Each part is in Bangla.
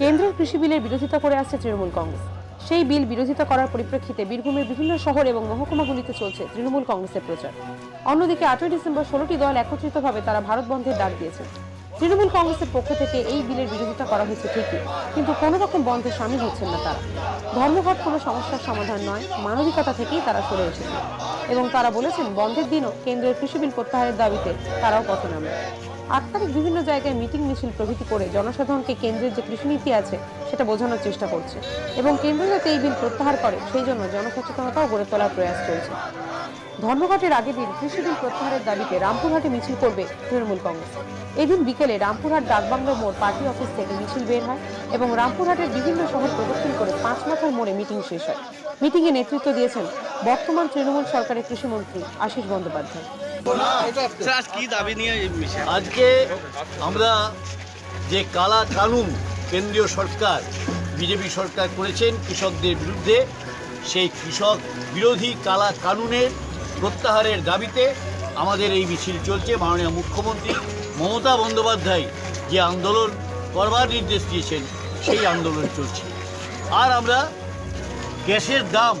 বিলের বিরোধিতা করে আসছে তৃণমূল কংগ্রেস। সেই বিল বিরোধিতা করার পরিপ্রেক্ষিতে বীরভূমের বিভিন্ন শহর এবং মহকুমাগুলিতে চলছে তৃণমূল কংগ্রেসের প্রচার। অন্যদিকে আটই ডিসেম্বর ষোলোটি দল একত্রিতভাবে তারা ভারত বন্ধের ডাক দিয়েছে। তৃণমূল কংগ্রেসের পক্ষ থেকে এই বিলের বিরোধিতা করা হয়েছে ঠিকই, কিন্তু কোনো রকম বন্ধে সামিল হচ্ছেন না তারা। ধর্মঘট কোনো সমস্যার সমাধান নয়, মানবিকতা থেকেই তারা সরে এসেছে। এবং তারা বলেছেন, বন্ধের দিনও কেন্দ্রের কৃষি বিল প্রত্যাহারের দাবিতে তারাও পথে নামে আট তারিখ বিভিন্ন জায়গায় মিটিং মিছিল প্রভৃতি করে জনসাধারণকে কেন্দ্রের যে কৃষিনীতি আছে, সেটা বোঝানোর চেষ্টা করছে। এবং কেন্দ্র যাতে এই বিল প্রত্যাহার করে, সেই জন্য জনসচেতনতাও গড়ে তোলার প্রয়াস চলছে। ধর্মঘটের আগের দিন কৃষি বিল প্রত্যাহারের দাবিতে রামপুরহাটে মিছিল করবে তৃণমূল কংগ্রেস। এদিন বিকেলে রামপুরহাট ডাকবাংলো মোড় পার্টি অফিস থেকে মিছিল বের হয় এবং রামপুরহাটের বিভিন্ন শহর প্রদক্ষিণ করে পাঁচ মাথার মোড়ে মিটিং শেষ হয়। মিটিংয়ে নেতৃত্ব দিয়েছেন বর্তমান তৃণমূল সরকারের কৃষিমন্ত্রী আশিস বন্দ্যোপাধ্যায়। কি দাবি নিয়ে আজকে আমরা যে কালা কানুন কেন্দ্রীয় সরকার বিজেপি সরকার করেছেন কৃষকদের বিরুদ্ধে সেই কৃষক বিরোধী কালা কানুনের প্রত্যাহারের দাবিতে আমাদের এই মিছিল চলছে। মাননীয় মুখ্যমন্ত্রী মমতা বন্দ্যোপাধ্যায় যে আন্দোলন করবার নির্দেশ দিয়েছেন, সেই আন্দোলন চলছে। আর আমরা গ্যাসের দাম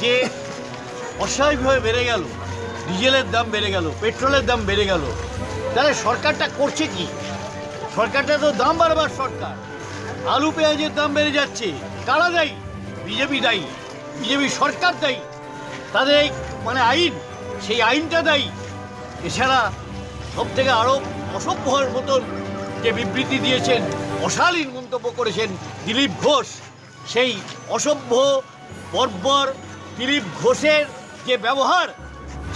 যে অস্বাভাবিকভাবে বেড়ে গেল, ডিজেলের দাম বেড়ে গেল, পেট্রোলের দাম বেড়ে গেল, তাহলে সরকারটা করছে কি? সরকারটা তো দাম বাড়বার সরকার। আলু পেঁয়াজের দাম বেড়ে যাচ্ছে। কারা দায়ী? বিজেপি দায়ী। বিজেপি সরকার দায়ী। তাদের মানে আইন, সেই আইনটা দায়ী। এছাড়া সব থেকে আরও অসভ্যর মতন যে বিবৃতি দিয়েছেন, অশালীন মন্তব্য করেছেন দিলীপ ঘোষ, সেই অসভ্য, বর্বর দিলীপ ঘোষের যে ব্যবহার,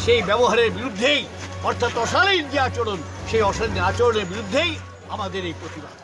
সেই ব্যবহারের বিরুদ্ধেই, অর্থাৎ অশালীন যে আচরণ, সেই অশালীন আচরণের বিরুদ্ধেই আমাদের এই প্রতিবাদ।